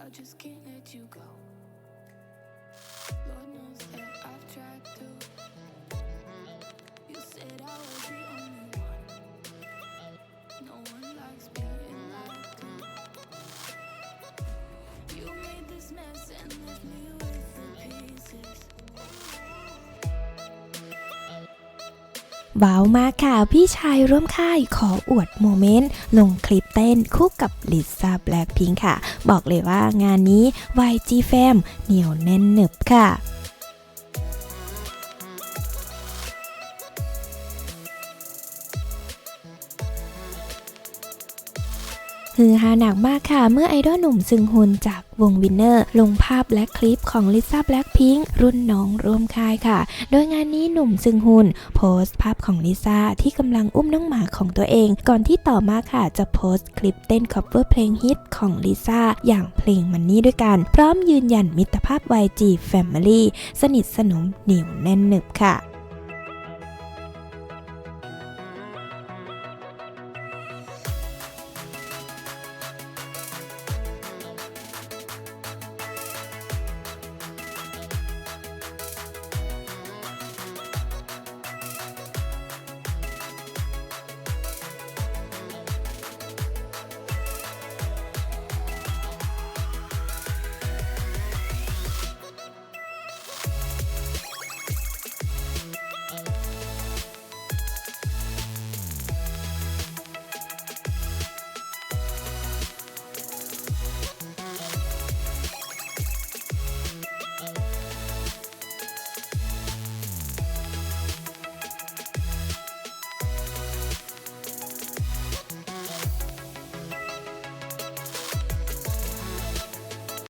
I just can't let you go. ว้าวมากค่ะ พี่ชายร่วมค่ายขออวดโมเมนต์ ลงคลิปเต้นคู่กับลิซ่าแบล็คพิงค่ะ บอกเลยว่างานนี้ YG Fam เหนียวแน่นหนึบค่ะ ฮือฮาหนักมากค่ะ เมื่อไอดอลหนุ่มซึงฮุนจากวงวินเนอร์ ลงภาพและคลิปของลิซ่าแบล็คพิงค์รุ่นน้องร่วมค่ายค่ะ โดยงานนี้หนุ่มซึงฮุนโพสต์ภาพของลิซ่าที่กำลังอุ้มน้องหมาของตัวเอง ก่อนที่ต่อมาค่ะจะโพสต์คลิปเต้น cover เพลงฮิตของลิซ่าอย่างเพลงมันนี่ด้วยกัน พร้อมยืนยันมิตรภาพ YG Family สนิทสนมเหนียวแน่นหนึบค่ะ